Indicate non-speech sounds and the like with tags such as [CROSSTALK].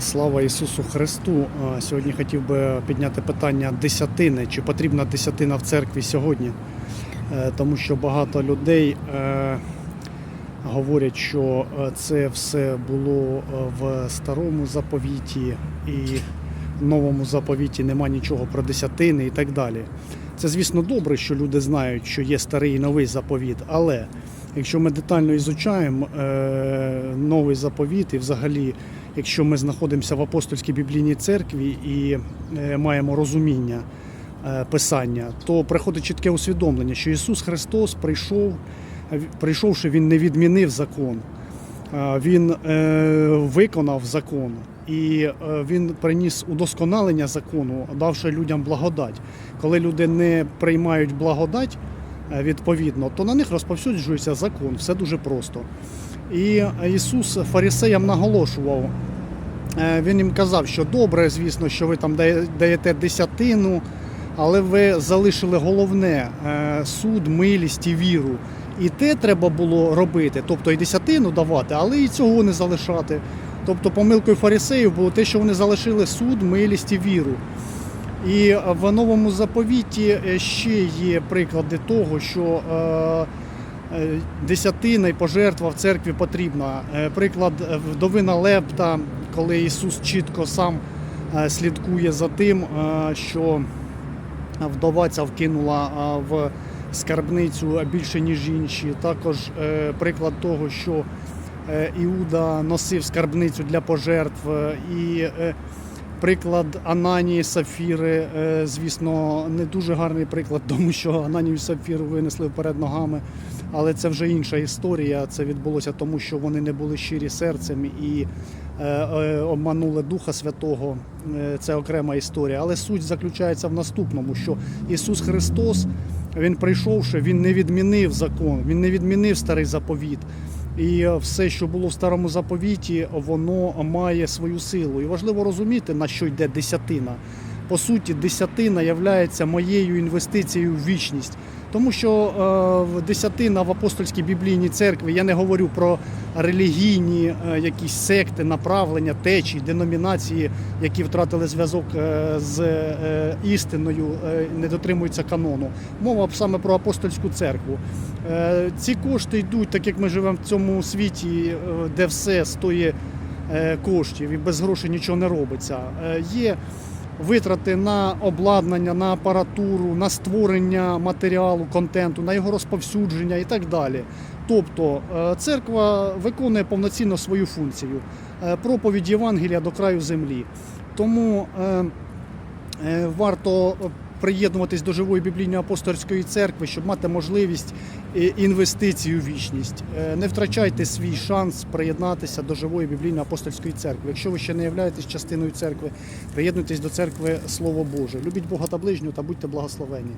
Слава Ісусу Христу! Сьогодні хотів би підняти питання десятини. Чи потрібна десятина в церкві сьогодні? Е, Тому що багато людей е, говорять, що е, це все було в старому заповіті і в новому заповіті нема нічого про десятини і так далі. Це, звісно, добре, що люди знають, що є старий і новий заповіт, але якщо ми детально ізучаємо новий заповіт і взагалі, якщо ми знаходимося в апостольській біблійній церкві і е, маємо розуміння е, писання, то приходить чітке усвідомлення, що Ісус Христос прийшов, е, прийшовши, Він не відмінив закон. Він виконав закон і він приніс удосконалення закону, давши людям благодать. Коли люди не приймають благодать відповідно, то на них розповсюджується закон. Все дуже просто. І Ісус фарисеям наголошував. Е, Він їм казав, що добре, звісно, що ви там даєте десятину, але ви залишили головне е, суд, милість і віру. І те треба було робити, тобто і десятину давати, але і цього не залишати. Тобто помилкою фарисеїв було те, що вони залишили суд, милість і віру. І в новому заповіті е, ще є приклади того, що десятина і пожертва в церкві потрібна. Приклад вдовина Лепта, коли Ісус чітко сам е, слідкує за тим, е, що вдова ця вкинула е, в скарбницю більше, ніж інші. Також приклад того, що Іуда носив скарбницю для пожертв. І приклад Ананії Сафіри, звісно, не дуже гарний приклад, [LAUGHS] тому що Ананію Сафіру винесли вперед ногами. Але це вже інша історія. Це відбулося тому, що вони не були щирі серцем і е, е, обманули Духа Святого. Е, Це окрема історія. Але суть заключається в наступному: що Ісус Христос, Він прийшовши, Він не відмінив закон, Він не відмінив старий заповіт. І все, що було в старому заповіті, воно має свою силу. І важливо розуміти, на що йде десятина. По суті, десятина є моєю інвестицією в вічність. Тому що е, в десятина в апостольській біблійній церкві я не говорю про релігійні е, якісь секти, направлення, течії, деномінації, які втратили зв'язок е, з істиною, не дотримуються канону. Мова саме про апостольську церкву. Ці кошти йдуть, так як ми живемо в цьому світі, де все стоїть коштів і без грошей нічого не робиться. Є витрати на обладнання, на апаратуру, на створення матеріалу, контенту, на його розповсюдження і так далі. Тобто е, церква виконує повноцінно свою функцію е, проповідь Євангелія до краю землі. Тому е, варто приєднуватись до живої біблійної апостольської церкви, щоб мати можливість е, інвестицій у вічність. Е, Не втрачайте свій шанс приєднатися до живої біблійної апостольської церкви. Якщо ви ще не являєтесь частиною церкви, приєднуйтесь до церкви Слово Боже. Любіть Бога та ближнього та будьте благословені.